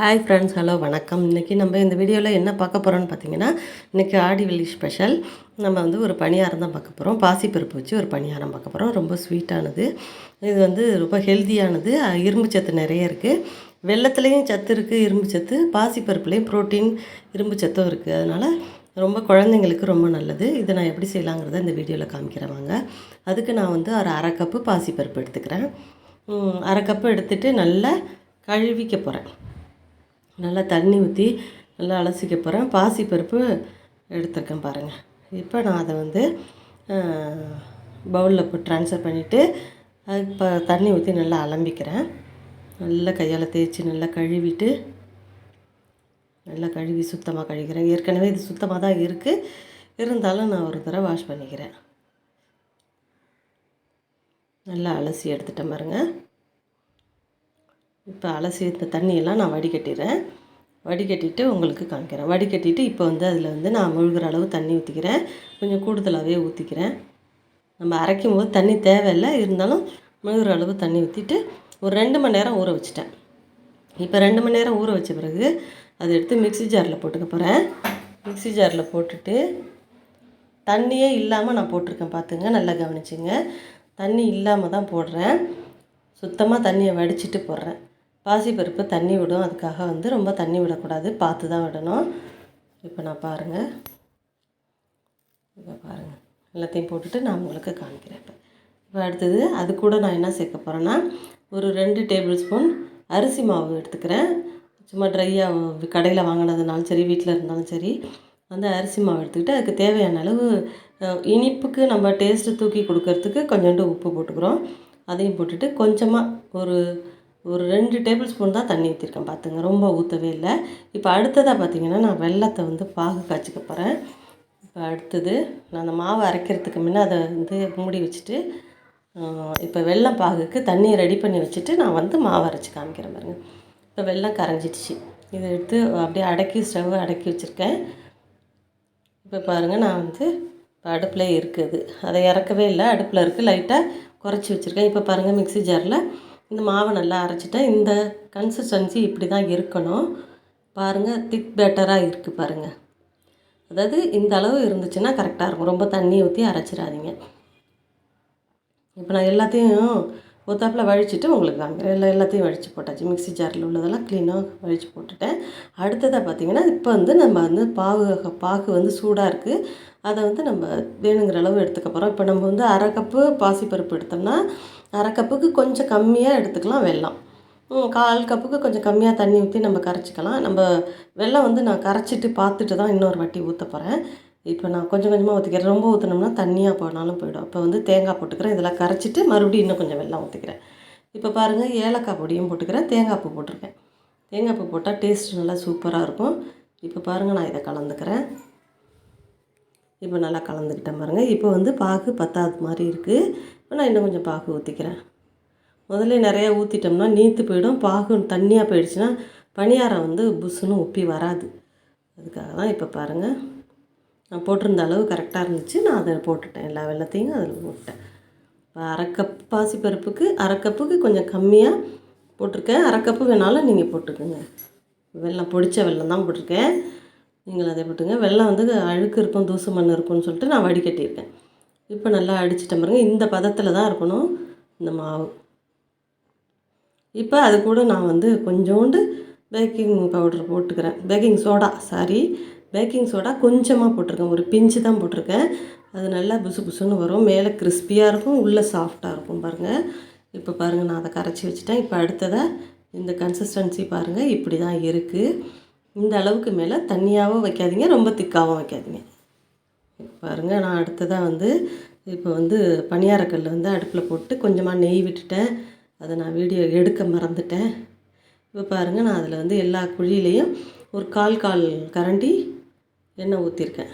Hi friends hello வணக்கம். இன்றைக்கி நம்ம இந்த வீடியோவில் என்ன பார்க்க போகிறோன்னு பார்த்தீங்கன்னா இன்றைக்கி ஆடி வெள்ளி ஸ்பெஷல் நம்ம வந்து ஒரு பணியாரம் தான் பார்க்க போகிறோம் பாசிப்பருப்பு வச்சு ஒரு பணியாரம் பார்க்க போகிறோம் ரொம்ப ஸ்வீட்டானது இது வந்து ரொம்ப ஹெல்த்தியானது இரும்பு சத்து நிறைய இருக்குது வெள்ளத்துலேயும் சத்து இருக்குது இரும்பு சத்து. பாசிப்பருப்புலேயும் ப்ரோட்டீன் இரும்பு சத்தும் இருக்குது அதனால் ரொம்ப குழந்தைங்களுக்கு ரொம்ப நல்லது. இதை நான் எப்படி செய்யலாங்கிறத இந்த வீடியோவில் காமிக்கிறேன் வாங்க. அதுக்கு நான் வந்து ஒரு அரை கப்பு பாசிப்பருப்பு எடுத்துக்கிறேன். அரை கப்பு எடுத்துகிட்டு நல்லா கழுவிக்க போகிறேன் நல்லா தண்ணி ஊற்றி நல்லா அலசிக்க போகிறேன் பாசிப்பருப்பு எடுத்துருக்கேன் பாருங்கள் இப்போ நான் அதை வந்து பவுலில் போட்டு ட்ரான்ஸ்ஃபர் பண்ணிவிட்டு அது இப்போ தண்ணி ஊற்றி நல்லா அலம்பிக்கிறேன். நல்லா கையால் தேய்ச்சி நல்லா கழுவிட்டு நல்லா கழுவி சுத்தமாக கழுவிக்கிறேன். ஏற்கனவே இது சுத்தமாக தான் இருக்குது இருந்தாலும் நான் ஒரு தடவை வாஷ் பண்ணிக்கிறேன். நல்லா அலசி எடுத்துட்டேன் பாருங்கள் இப்போ அலசி இந்த தண்ணியெல்லாம் நான் வடிகட்டிடுறேன் வடிகட்டிட்டு உங்களுக்கு காமிக்கிறேன். வடிகட்டிட்டு இப்போ வந்து அதில் வந்து நான் முழுகிற அளவு தண்ணி ஊற்றிக்கிறேன் கொஞ்சம் கூடுதலாகவே ஊற்றிக்கிறேன் நம்ம அரைக்கும் போது தண்ணி தேவையில்லை. இருந்தாலும் முழுகிற அளவு தண்ணி ஊற்றிட்டு ஒரு ரெண்டு மணி நேரம் ஊற வச்சிட்டேன். இப்போ ரெண்டு மணி நேரம் ஊற வச்ச பிறகு அதை எடுத்து மிக்ஸி ஜாரில் போட்டுக்க போகிறேன் மிக்ஸி ஜாரில் போட்டுட்டு தண்ணியே இல்லாமல் நான் போட்டிருக்கேன் பார்த்துங்க நல்லா கவனிச்சுங்க. தண்ணி இல்லாமல் தான் போடுறேன். சுத்தமாக தண்ணியை வடிச்சிட்டு போடுறேன். பாசிப்பருப்பு தண்ணி விடும். அதுக்காக வந்து ரொம்ப தண்ணி விடக்கூடாது. பார்த்து தான் விடணும். இப்போ நான் பாருங்கள் இப்போ பாருங்கள் எல்லாத்தையும் போட்டுட்டு நான் உங்களுக்கு காமிக்கிறேன் இப்போ. இப்போ அடுத்தது அது கூட நான் என்ன சேர்க்க போகிறேன்னா ஒரு ரெண்டு டேபிள் ஸ்பூன் அரிசி மாவு எடுத்துக்கிறேன். சும்மா ட்ரையாக கடையில் வாங்கினதுனாலும் சரி வீட்டில் இருந்தாலும் சரி அந்த அரிசி மாவு எடுத்துக்கிட்டு அதுக்கு தேவையான அளவு இனிப்புக்கு நம்ம டேஸ்ட்டு தூக்கி கொடுக்கறதுக்கு கொஞ்சோண்டு உப்பு போட்டுக்கிறோம். அதையும் போட்டுட்டு கொஞ்சமாக ஒரு ஒரு ரெண்டு டேபிள் ஸ்பூன் தான் தண்ணி ஊற்றிருக்கேன் பார்த்துங்க ரொம்ப ஊற்றவே இல்லை. இப்போ அடுத்ததாக பார்த்தீங்கன்னா நான் வெள்ளத்தை வந்து பாகு காய்ச்சிக்க போகிறேன் இப்போ அடுத்தது நான் அந்த மாவு அரைக்கிறதுக்கு முன்னே அதை வந்து மூடி வச்சுட்டு இப்போ வெல்லம் பாகுக்கு தண்ணியை ரெடி பண்ணி வச்சுட்டு நான் வந்து மாவு அரைச்சி காமிக்கிறேன் பாருங்க. இப்போ வெள்ளம் கரைஞ்சிடுச்சு. இதை எடுத்து அப்படியே அடக்கி ஸ்டவ் அடக்கி வச்சுருக்கேன். இப்போ பாருங்கள் நான் வந்து இப்போ அடுப்பில் இருக்குது. அதை இறக்கவே இல்லை அடுப்பில் இருக்குது லைட்டாக குறைச்சி வச்சுருக்கேன். இப்போ பாருங்கள் மிக்ஸி ஜாரில் இந்த மாவை நல்லா அரைச்சிட்டேன். இந்த கன்சிஸ்டன்சி இப்படி தான் இருக்கணும் பாருங்கள் திக் பேட்டராக இருக்குது பாருங்கள் அதாவது இந்த அளவு இருந்துச்சுன்னா கரெக்டாக இருக்கும். ரொம்ப தண்ணி ஊற்றி அரைச்சிடாதீங்க. இப்போ நான் எல்லாத்தையும் ஒத்தாப்பில் வழிச்சிட்டு உங்களுக்கு காமிக்கிறேன். எல்லா எல்லாத்தையும் வழித்து போட்டாச்சு. மிக்ஸி ஜாரில் உள்ளதெல்லாம் க்ளீனாக வழித்து போட்டுட்டேன். அடுத்ததாக பார்த்திங்கன்னா இப்போ வந்து நம்ம வந்து பாகு பாகு வந்து சூடாக இருக்குது அதை வந்து நம்ம வேணுங்கிற அளவு எடுத்துக்க போகிறோம் இப்போ நம்ம வந்து அரை கப்பு பாசிப்பருப்பு எடுத்தோம்னா அரை கப்புக்கு கொஞ்சம் கம்மியாக எடுத்துக்கலாம் வெல்லம். கால் கப்புக்கு கொஞ்சம் கம்மியாக தண்ணி ஊற்றி நம்ம கரைச்சிக்கலாம். நம்ம வெல்லம் வந்து நான் கரைச்சிட்டு பார்த்துட்டு தான் இன்னொரு வாட்டி ஊற்ற போகிறேன் இப்போ நான் கொஞ்சம் கொஞ்சமாக ஊற்றிக்கிறேன் ரொம்ப ஊற்றினோம்னா தண்ணியாக போனாலும் போயிடும். அப்போ வந்து தேங்காய் போட்டுக்கிறேன். இதெல்லாம் கரைச்சிட்டு மறுபடியும் இன்னும் கொஞ்சம் வெல்லம் ஊற்றிக்கிறேன் இப்போ பாருங்கள் ஏலக்காய் பொடியும் போட்டுக்கிறேன். தேங்காய் பூ போட்டிருக்கேன். தேங்காய் பூ போட்டால் டேஸ்ட் நல்லா சூப்பராக இருக்கும். இப்போ பாருங்கள் நான் இதை கலந்துக்கிறேன். இப்போ நல்லா கலந்துக்கிட்டேன் பாருங்கள் இப்போ வந்து பாகு பத்தாது மாதிரி இருக்குது நான் இன்னும் கொஞ்சம் பாகு ஊற்றிக்கிறேன் முதல்ல நிறையா ஊற்றிட்டோம்னா நீத்து போயிடும். பாகு தண்ணியாக போயிடுச்சுன்னா பணியாரம் வந்து புஷ்ஷுன்னு உப்பி வராது. அதுக்காக தான் இப்போ பாருங்கள் நான் போட்டிருந்த அளவு கரெக்டாக இருந்துச்சு. நான் அதை போட்டுட்டேன். எல்லா வெள்ளத்தையும் அதில் போட்டேன் இப்போ அரை கப் பாசிப்பருப்புக்கு அரை கப்புக்கு கொஞ்சம் கம்மியாக போட்டிருக்கேன். அரை கப்பு வேணாலும் நீங்கள் போட்டுக்கோங்க. வெள்ளம் பொடித்த வெள்ளம் தான் போட்டிருக்கேன். நீங்கள் அதை போட்டுங்க வெள்ளம் வந்து அழுக்கு இருக்கும் தூசு மண் இருக்கும்னு சொல்லிட்டு நான் வடிகட்டியிருக்கேன். இப்போ நல்லா அடிச்சிட்டேன் பாருங்க. இந்த பதத்தில் தான் இருக்கணும் இந்த மாவு. இப்போ அது கூட நான் வந்து கொஞ்சோண்டு பேக்கிங் பவுடர் போட்டுக்கிறேன். Baking soda sorry baking soda கொஞ்சமாக போட்டிருக்கேன். ஒரு பிஞ்சு தான் போட்டிருக்கேன். அது நல்லா புசு புசுன்னு வரும். மேலே கிறிஸ்பியாக இருக்கும் உள்ளே சாஃப்டாக இருக்கும் பாருங்கள் இப்போ பாருங்கள் நான் அதை கரைச்சி வச்சுட்டேன். இப்போ அடுத்ததை இந்த கன்சிஸ்டன்சி பாருங்கள் இப்படி தான் இருக்குது இந்த அளவுக்கு மேலே தண்ணியாகவும் வைக்காதீங்க ரொம்ப திக்காகவும் வைக்காதீங்க. பாருங்கள் நான் அடுத்ததாக வந்து இப்போ வந்து பணியாரக்கல் வந்து அடுப்பில் போட்டு கொஞ்சமாக நெய் விட்டுட்டேன். அதை நான் வீடியோ எடுக்க மறந்துட்டேன். இப்போ பாருங்கள் நான் அதில் வந்து எல்லா குழியிலையும் ஒரு கால் கால் கரண்டி எண்ணெய் ஊற்றிருக்கேன்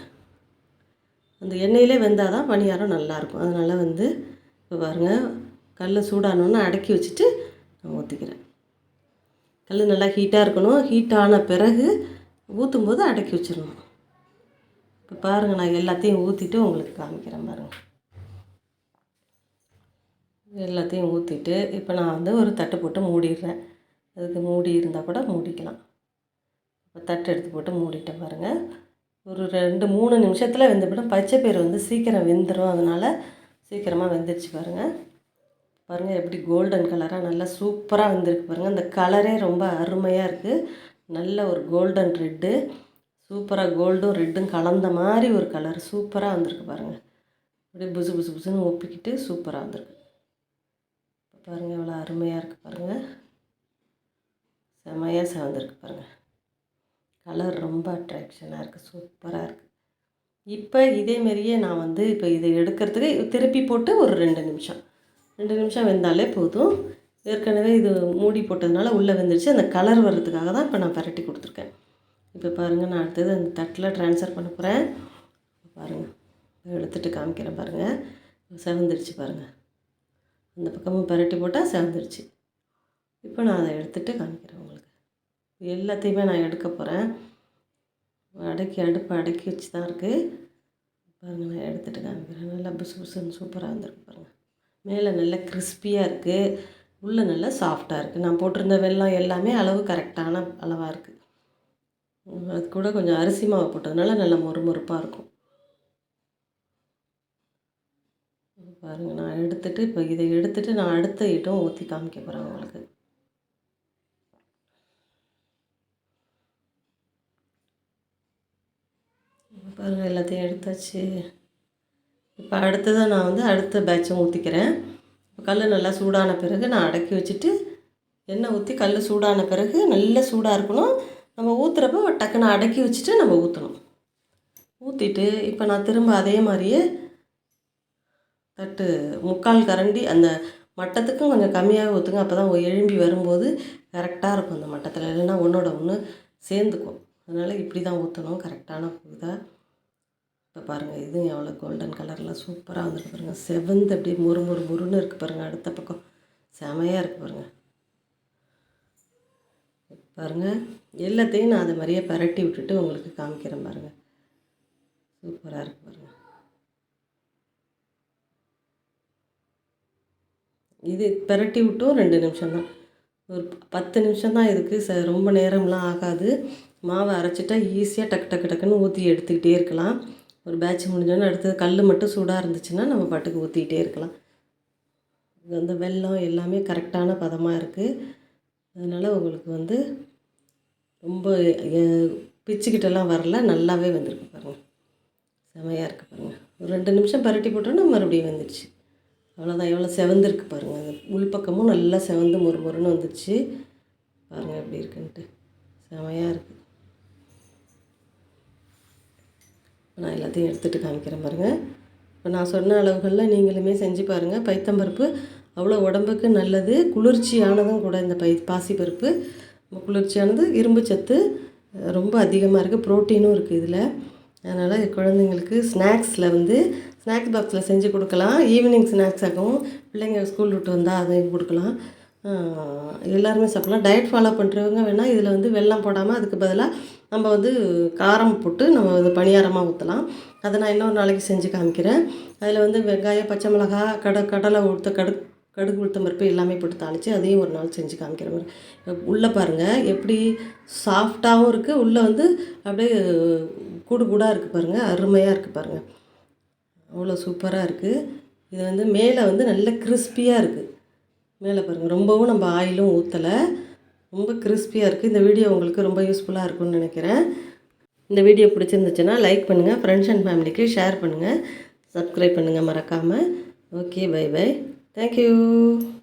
அந்த எண்ணெயிலே வெந்தால் தான் பணியாரம் நல்லாயிருக்கும் அதனால் வந்து இப்போ பாருங்கள் கல் சூடானோன்னு அடக்கி வச்சுட்டு நான் ஊற்றிக்கிறேன் கல் நல்லா ஹீட்டாக இருக்கணும். ஹீட் ஆன பிறகு ஊற்றும் போது அடக்கி வச்சிடணும். இப்போ பாருங்கள் நான் எல்லாத்தையும் ஊற்றிட்டு உங்களுக்கு காமிக்கிறேன் பாருங்கள் எல்லாத்தையும் ஊற்றிட்டு இப்போ நான் வந்து ஒரு தட்டு போட்டு மூடிடுறேன். அதுக்கு மூடி இருந்தால் கூட மூடிக்கலாம். இப்போ தட்டு எடுத்து போட்டு மூடிட்டேன் பாருங்கள் ஒரு ரெண்டு மூணு நிமிஷத்தில் வெந்துவிடும் பச்சை பயிறு வந்து சீக்கிரம் வெந்துடும் அதனால் சீக்கிரமாக வெந்துருச்சு பாருங்கள் பாருங்கள் எப்படி கோல்டன் கலராக நல்லா சூப்பராக வந்திருக்கு பாருங்கள் அந்த கலரே ரொம்ப அருமையாக இருக்குது நல்ல ஒரு கோல்டன் ரெட்டு சூப்பராக கோல்டும் ரெட்டும் கலந்த மாதிரி ஒரு கலர் சூப்பராக வந்திருக்கு பாருங்கள் அப்படியே புசு புசு புசுன்னு ஒப்பிக்கிட்டு சூப்பராக வந்திருக்கு. பாருங்கள் எவ்வளோ அருமையாக இருக்குது பாருங்கள் செமையாக சேர்ந்துருக்கு பாருங்கள் கலர் ரொம்ப அட்ராக்ஷனாக இருக்குது சூப்பராக இருக்குது இப்போ இதேமாரியே நான் வந்து இப்போ இதை எடுக்கிறதுக்கு திருப்பி போட்டு ஒரு ரெண்டு நிமிஷம். ரெண்டு நிமிஷம் வெந்தாலே போதும். ஏற்கனவே இது மூடி போட்டதுனால உள்ளே வெந்துருச்சு. அந்த கலர் வர்றதுக்காக தான் இப்போ நான் பரட்டி கொடுத்துருக்கேன். இப்போ பாருங்கள் நான் அடுத்தது அந்த தட்டில் ட்ரான்ஸ்ஃபர் பண்ண போகிறேன் பாருங்கள் எடுத்துகிட்டு காமிக்கிறேன் பாருங்கள் செவந்துருச்சு பாருங்கள் அந்த பக்கமும் பரட்டி போட்டால் செவந்துருச்சு. இப்போ நான் அதை எடுத்துகிட்டு காமிக்கிறேன் உங்களுக்கு. எல்லாத்தையுமே நான் எடுக்க போகிறேன் அடக்கி அடுப்பை அடக்கி வச்சு தான் இருக்குது பாருங்கள் நான் எடுத்துகிட்டு காமிக்கிறேன். நல்லா புசு புசுன்னு சூப்பராக வந்துருக்கு பாருங்கள் மேலே நல்லா கிறிஸ்பியாக இருக்குது உள்ளே நல்லா சாஃப்டாக இருக்குது நான் போட்டிருந்த வெள்ளம் எல்லாமே அளவு கரெக்டான அளவாக இருக்குது அது கூட கொஞ்சம் அரிசி மாவு போட்டதுனால நல்லா மொறுமொறுப்பாக இருக்கும். பாருங்கள் நான் எடுத்துகிட்டு இப்போ இதை எடுத்துகிட்டு நான் அடுத்த இடம் ஊற்றி காமிக்க போகிறேன் உங்களுக்கு. பாருங்கள் எல்லாத்தையும் எடுத்தாச்சு. இப்போ அடுத்ததாக நான் வந்து அடுத்த பேட்சும் ஊற்றிக்கிறேன் கல் நல்லா சூடான பிறகு நான் அடக்கி வச்சுட்டு எண்ணெய் ஊற்றி கல் சூடான பிறகு நல்ல சூடாக இருக்கணும். நம்ம ஊற்றுறப்போ டக்குன்னு அடக்கி வச்சுட்டு நம்ம ஊற்றணும் ஊற்றிட்டு இப்போ நான் திரும்ப அதே மாதிரியே தட்டு முக்கால் கரண்டி அந்த மட்டத்துக்கும் கொஞ்சம் கம்மியாக ஊற்றுங்க அப்போ தான் எழும்பி வரும்போது கரெக்டாக இருக்கும் அந்த மட்டத்தில். இல்லைன்னா ஒன்றோட ஒன்று சேர்ந்துக்கும். அதனால் இப்படி தான் ஊற்றணும் கரெக்டான இதாக இப்போ பாருங்கள் இதுவும் எவ்வளோ கோல்டன் கலரில் சூப்பராக வந்துருக்கு பாருங்கள் செவந்து அப்படியே முறு முறு முறுன்னு இருக்குது பாருங்கள் அடுத்த பக்கம். செமையாக இருக்குது பாருங்கள் பாருங்கள் எல்லாத்தையும் நான் அது மாதிரியே பரட்டி விட்டுட்டு உங்களுக்கு காமிக்கிறேன் பாருங்கள் சூப்பராக இருக்குது பாருங்கள் இது பரட்டி விட்டும் ரெண்டு நிமிஷம் தான். ஒரு பத்து நிமிஷம் தான் இதுக்கு ச ரொம்ப நேரம்லாம் ஆகாது. மாவை அரைச்சிட்டா ஈஸியாக டக்கு டக்கு டக்குன்னு ஊற்றி எடுத்துக்கிட்டே இருக்கலாம். ஒரு பேட்ச் முடிஞ்சோன்னே அடுத்தது கல் மட்டும் சூடாக இருந்துச்சுன்னா நம்ம பாட்டுக்கு ஊற்றிக்கிட்டே இருக்கலாம். இது வந்து வெல்லம் எல்லாமே கரெக்டான பதமாக இருக்குது அதனால் உங்களுக்கு வந்து ரொம்ப பிச்சுக்கிட்டெல்லாம் வரல. நல்லாவே வந்திருக்கு பாருங்கள் செமையாக இருக்குது பாருங்கள் ஒரு ரெண்டு நிமிஷம் பரட்டி போட்டோன்னா மறுபடியும் வந்துடுச்சு அவ்வளோதான் எவ்வளோ செவந்திருக்கு பாருங்கள் அந்த உள்பக்கமும் நல்லா செவந்து மொறு மொறுன்னு வந்துடுச்சு பாருங்கள் எப்படி இருக்குன்ட்டு. செமையாக இருக்குது நான் எல்லாத்தையும் எடுத்துகிட்டு காமிக்கிறேன் பாருங்கள் இப்போ நான் சொன்ன அளவுகளில் நீங்களுமே செஞ்சு பாருங்கள் பைத்தம்பருப்பு அவ்வளோ உடம்புக்கு நல்லது. குளிர்ச்சியானதும் கூட இந்த பை பாசிப்பருப்பு. குளிர்ச்சியானது இரும்பு சத்து ரொம்ப அதிகமாக இருக்குது ப்ரோட்டீனும் இருக்குது இதில். அதனால் குழந்தைங்களுக்கு ஸ்நாக்ஸில் வந்து ஸ்நாக்ஸ் பாக்ஸில் செஞ்சு கொடுக்கலாம். ஈவினிங் ஸ்நாக்ஸாகவும் பிள்ளைங்க ஸ்கூல் விட்டு வந்தால் அதையும் கொடுக்கலாம். எல்லாருமே சாப்பிட்லாம். டயட் ஃபாலோ பண்ணுறவங்க வேணால் இதில் வந்து வெள்ளம் போடாமல் அதுக்கு பதிலாக நம்ம வந்து காரம் போட்டு நம்ம வந்து பணியாரமாக ஊற்றலாம் அதை நான் இன்னொரு நாளைக்கு செஞ்சு காமிக்கிறேன். அதில் வந்து வெங்காயம் பச்சை மிளகா கடை கடலை ஊற்ற கடு கடுகு உளுத்தம்பருப்பு எல்லாமே போட்டு தாளித்து அதையும் ஒரு நாள் செஞ்சு காமிக்கிற மாதிரி. உள்ளே பாருங்கள் எப்படி சாஃப்டாகவும் இருக்குது உள்ளே வந்து அப்படியே கூடு கூடாக இருக்குது பாருங்கள் அருமையாக இருக்குது பாருங்கள் அவ்வளோ சூப்பராக இருக்குது இது வந்து மேலே வந்து நல்ல கிறிஸ்பியாக இருக்குது மேலே பாருங்கள் ரொம்பவும் நம்ம ஆயிலும் ஊற்றலை ரொம்ப கிறிஸ்பியாக இருக்குது இந்த வீடியோ உங்களுக்கு ரொம்ப யூஸ்ஃபுல்லாக இருக்கும்னு நினைக்கிறேன். இந்த வீடியோ பிடிச்சிருந்துச்சுன்னா லைக் பண்ணுங்கள் ஃப்ரெண்ட்ஸ் அண்ட் ஃபேமிலிக்கு ஷேர் பண்ணுங்கள் சப்ஸ்கிரைப் பண்ணுங்கள் மறக்காமல் okay bye bye Thank you.